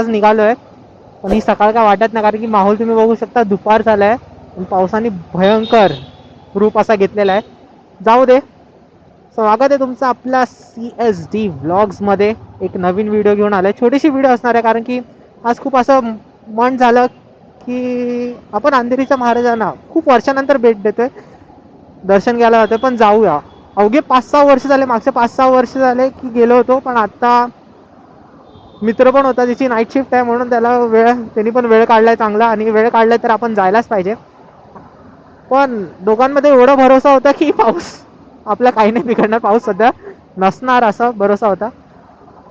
आत्ताच निघालोय. पण ही सकाळ काय वाटत नाही कारण की माहोल तुम्ही बघू शकता दुपार झालाय. पण पावसाने भयंकर रूप असा घेतलेला आहे. जाऊ दे. स्वागत आहे तुमचं आपल्या सी एस डी व्लॉग्समध्ये. एक नवीन व्हिडिओ घेऊन आलाय. आहे छोटीशी व्हिडिओ असणार आहे कारण की आज खूप असं मन झालं की आपण अंधेरीच्या महाराजांना खूप वर्षानंतर भेट देतोय. दर्शन घ्यायला जातोय पण जाऊया. अवघे पाच सहा वर्ष झाले मागचे पाच सहा वर्ष झाले की गेलो होतो पण आता मित्र पण होता त्याची नाईट शिफ्ट आहे म्हणून त्याला वेळ त्यांनी पण वेळ काढलाय चांगला आणि वेळ काढलाय तर आपण जायलाच पाहिजे. पण दोघांमध्ये एवढा भरोसा होता की पाऊस आपला काही नाही बिघडणार. पाऊस सध्या नसणार असा भरोसा होता.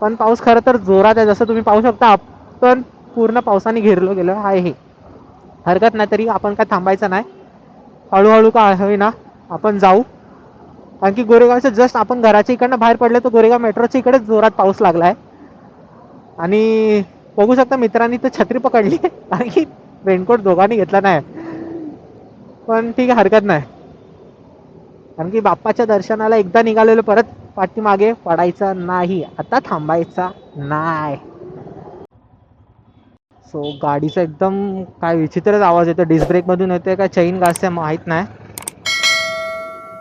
पण पाऊस खरं तर जोरात आहे. जसं तुम्ही पाहू शकता आपण पूर्ण पावसाने घेरलो गेलो आहे हे. हरकत नाही तरी आपण काय थांबायचं नाही. हळूहळू का होईना आपण जाऊ. कारण की गोरेगावचं जस्ट आपण घराच्या इकडनं बाहेर पडले तर गोरेगाव मेट्रोच्या इकडेच जोरात पाऊस लागला आहे आणि बघू शकता मित्रांनी तर छत्री पकडली कारण की रेनकोट दोघांनी घेतला नाही. पण ठीक आहे हरकत नाही. कारण की बाप्पाच्या दर्शनाला एकदा निघालेलो परत पाठीमागे पडायचा नाही. आता थांबायचा नाही. सो गाडीचा एकदम काय विचित्रच आवाज येतो. डिस्क ब्रेकमधून येतोय का चैन गाजते माहीत नाही.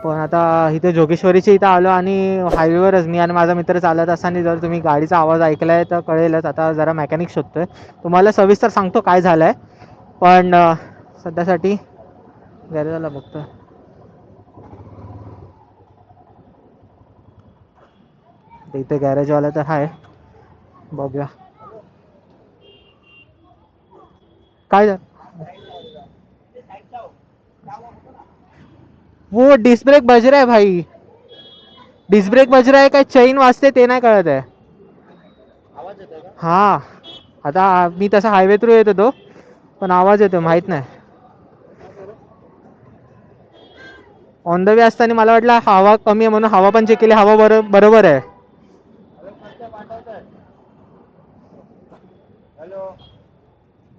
पण आता इथे जोगेश्वरीच्या इथं आलो आणि हायवेवरच मी आणि माझा मित्र चालत असताना जर तुम्ही गाडीचा आवाज ऐकलाय तर कळेलच. आता जरा मेकॅनिक शोधतोय. तुम्हाला सविस्तर सांगतो काय झालंय. पण सध्यासाठी गॅरेजला बघतोय. आता इथे गॅरेजवाला तर आहे बघूया. काय झालं? वो डिस्क ब्रेक बज रहा है भाई। डिस्क ब्रेक बज रहा है काय? चैन वाजते ते नाही कळत आहे हा। आता मी तसा हायवे थ्रू येत होतो पण आवाज येतो माहीत नाही. ऑन द वे असताना मला वाटलं हवा कमी आहे म्हणून हवा पण चेक केली हवा बरो बरोबर आहे. हॅलो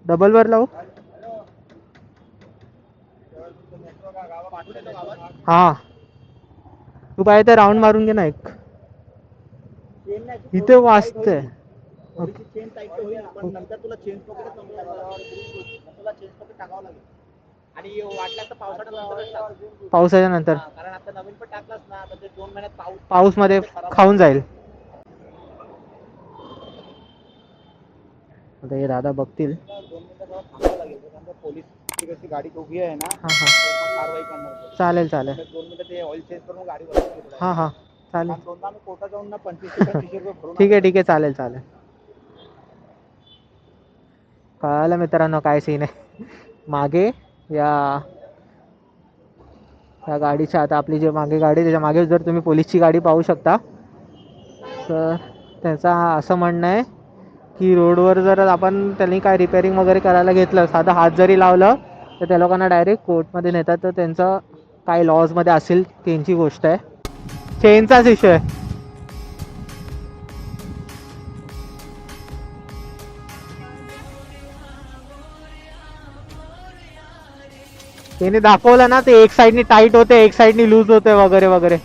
डबल वर लावू. हा. तू पाहिजे तर राऊंड मारून घे ना एक. इथे टाक. पावसाच्या नंतर. पाऊसमध्ये खाऊन जाईल. आता हे दादा बघतील. पोलीस गाडी उभी आहे ना हा हा. तर मग कारवाई करणार. चालेल चालेल. दोन मिनिटं ते ऑइल चेंज करून गाडी बसवली हा हा. चालेल. आणि दोनदा आम्ही कोर्टात जाऊन ना पंचवीसशे पंचवीसशे रुपये भरून ठीक आहे ठीक आहे. चालेल चालेल. कळालं मित्रांनो काय सीन आहे? मागे या या गाडीच्या आता आपली जी मागे गाडी त्याच्यामागे जर तुम्ही पोलीसची गाडी पाहू शकता तर त्याचा असं म्हणणं आहे की रोडवर जर आपण त्यांनी काय रिपेअरिंग वगैरे करायला घेतलं साधं हात जरी लावलं तर त्या लोकांना डायरेक्ट कोर्टमध्ये नेतात. तर त्यांचं काय लॉजमध्ये असेल त्यांची गोष्ट आहे. चेनचाच इश्यू आहे. त्याने दाखवलं ना ते एक साईडनी टाईट होते एक साईडनी लूज होते वगैरे वगैरे.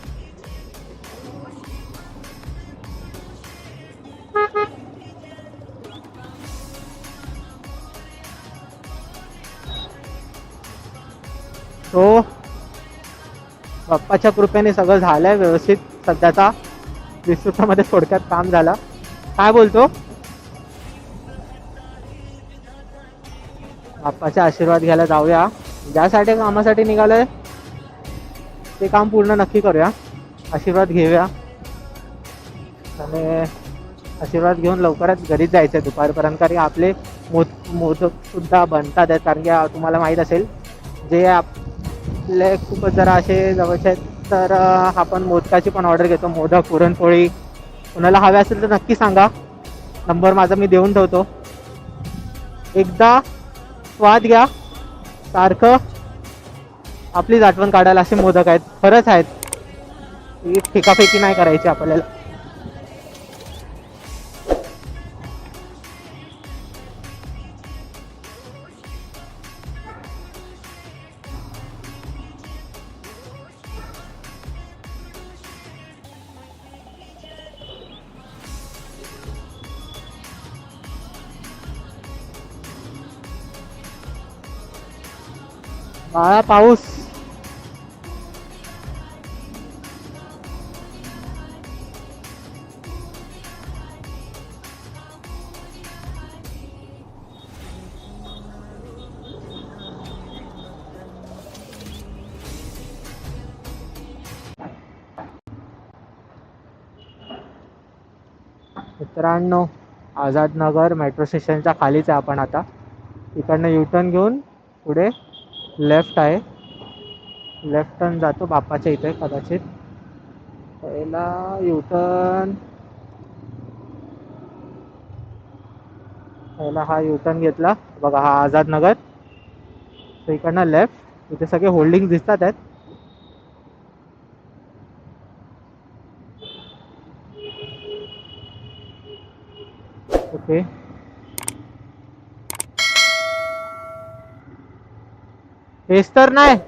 बाप्पाच्या कृपेने सगळं झालंय व्यवस्थित. सध्याचा विस्तृतामध्ये थोडक्यात काम झालं. काय बोलतो? बाप्पाचे आशीर्वाद घ्यायला जाऊया. ज्यासाठी कामासाठी निघालोय ते काम पूर्ण नक्की करूया. आशीर्वाद घेऊया. आणि आशीर्वाद घेऊन लवकरच घरीच जायचं आहे दुपारपर्यंत कारण आपले मोद मोदक सुद्धा बनतात आहेत कारण की तुम्हाला माहीत असेल जे आप आपले खूपच जरा असे जवळचे आहेत. तर आपण मोदकाची पण ऑर्डर घेतो. मोदक पुरणपोळी. कुणाला हवे असेल तर नक्की सांगा. नंबर माझा मी देऊन ठेवतो. एकदा स्वाद घ्या. सारखं आपलीच आठवण काढायला असे मोदक आहेत. खरंच आहेत. ही फेकाफेकी नाही करायची आपल्याला. काळा पाऊस. मित्रांनो आझादनगर मेट्रो स्टेशनच्या खालीच आहे आपण आता. इकडनं युटर्न घेऊन पुढे लेफ्ट आहे. लेफ्ट टर्न जातो बापाच्या इथे कदाचित. पहिला युटर्न पहिला हा युटर्न घेतला. बघा हा आझादनगर तर इकडनं लेफ्ट इथे सगळे होल्डिंग दिसतात आहेत. ओके हेच तर नाही.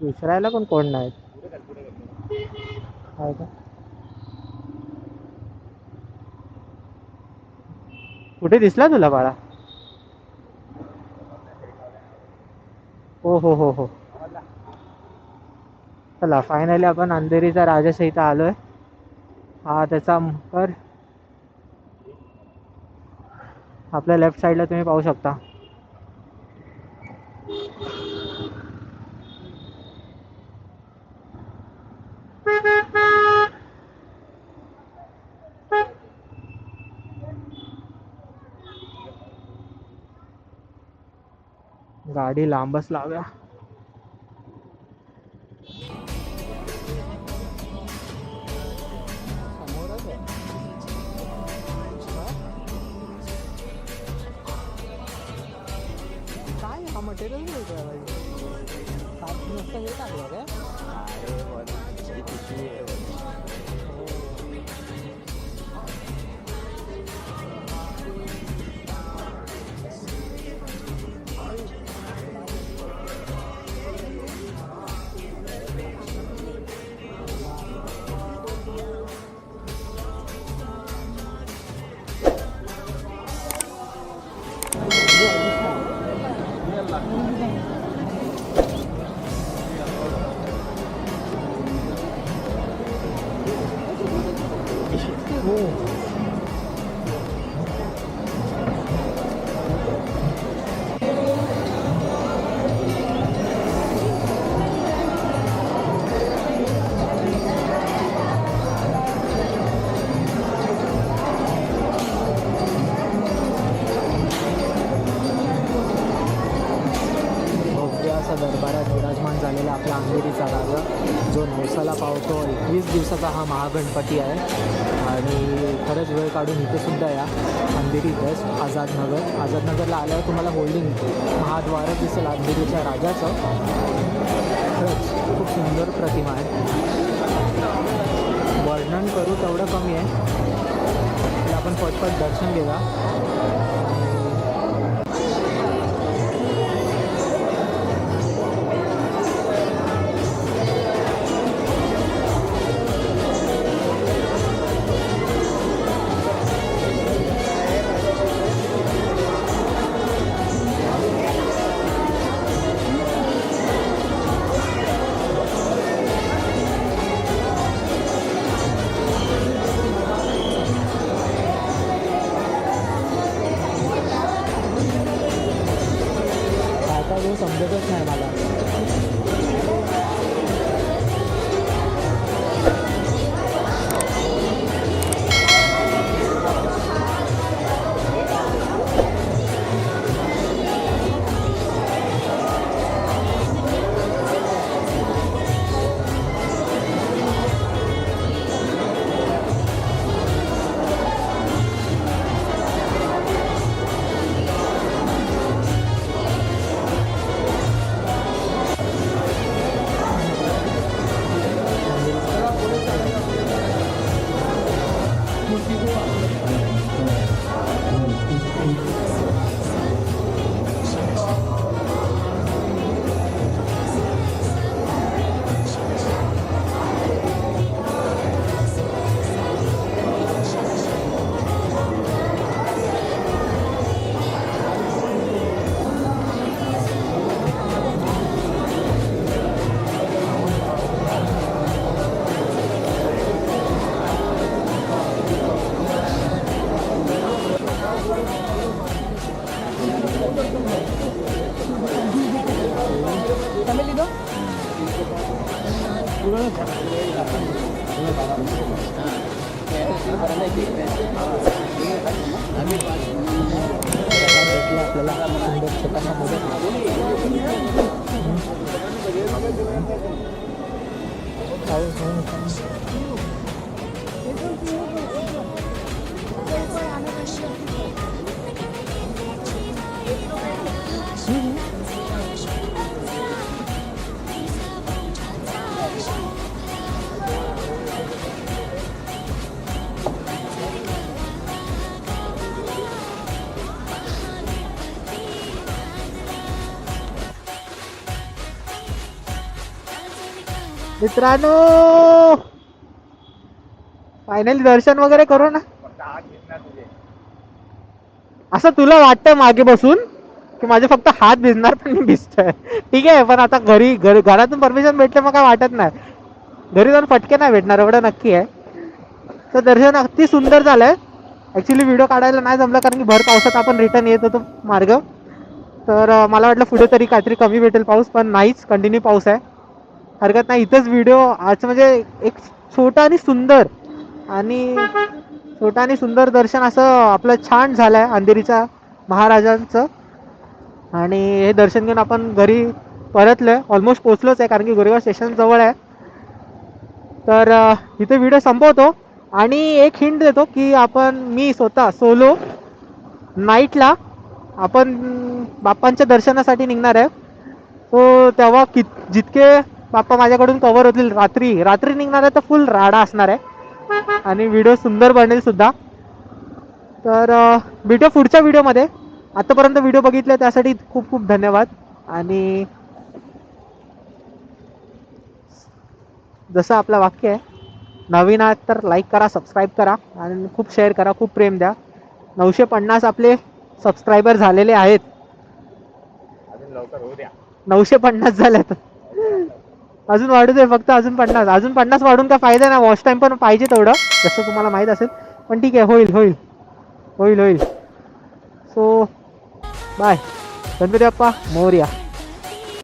विचारायला पण कोण नाही कर का? कुठे दिसला तुला बाळा? हो हो हो हो. चला फायनली आपण अंधेरीचा राजाच्या इथं आलोय. हा त्याचा कर आपल्या लेफ्ट साईडला तुम्ही पाहू शकता. गाडी लांबच लाव्या समोरच आहे काय हा मटेरियल वेगळं आहे सात नुसतं हे टाकलं काय जो पावतो. एकवीस दिवसाचा हा महागणपती आहे. आणि खरंच वेळ काढून इथे सुद्धा या अंधेरी बेस्ट आझादनगर आझादनगरला आल्यावर तुम्हाला होल्डिंग महाद्वारच दिसेल अंधेरीच्या राजाचं. खरंच खूप सुंदर प्रतिमा आहे. वर्णन करू तेवढं कमी आहे. तर आपण पटपट दर्शन घेऊया. आता जो समजतच नाही मला તમે લીધો आपल्याला सुंदर छोटासा मोदक खाऊ खाऊ मित्रांनो! फायनली दर्शन वगैरे करू ना? असं तुला वाटतं मागे बसून? की माझे फक्त हात भिजणार पण मी भिजतोय ठीक आहे पण आता घरी घरी घरातून परमिशन भेटलं मग काय वाटत नाही. घरी जाऊन फटके नाही भेटणार एवढं नक्की आहे. तर दर्शन अगदी सुंदर झालंय. ऍक्च्युली व्हिडिओ काढायला नाही जमलं कारण की भर पावसात आपण रिटर्न येत होतो मार्ग. तर मला वाटलं पुढे तरी काहीतरी कमी भेटेल पाऊस पण नाहीच. कंटिन्यू पाऊस आहे. हरकत नाही. इथंच व्हिडिओ आज म्हणजे एक छोटा आणि सुंदर आणि छोटा आणि सुंदर दर्शन असं आपलं छान झालंय अंधेरीच्या महाराजांचं. आणि हे दर्शन घेऊन आपण घरी परतलोय. ऑलमोस्ट पोचलोच आहे कारण की गोरेगाव स्टेशन जवळ आहे. तर इथे व्हिडिओ संपवतो. आणि एक हिंट देतो की आपण मी स्वतः सोलो नाईटला आपण बाप्पांच्या दर्शनासाठी निघणार आहे. तो तेव्हा कित जितके बाप्पा माझ्याकडून कव्हर होतील रात्री. रात्री निघणार आहे तर फुल राडा असणार आहे. आणि व्हिडिओ सुंदर बनेल सुद्धा. तर भेटूया पुढच्या व्हिडिओमध्ये आतापर्यंत व्हिडिओ बघितले त्यासाठी खूप खूप धन्यवाद. आणि जसं आपलं वाक्य आहे नवीन आहात तर लाईक करा सबस्क्राईब करा आणि खूप शेअर करा खूप प्रेम द्या. नऊशे पन्नास आपले सबस्क्रायबर झालेले आहेत. नऊशे पन्नास झाल्यात. अजून वाढू दे फक्त अजून पन्नास. अजून पन्नास वाढून काय फायदा ना? वॉच टाइम पण पाहिजे तेवढं जसं तुम्हाला माहीत असेल. पण ठीक आहे होईल होईल. होईल होईल. So bye Ganpati Bappa Morya.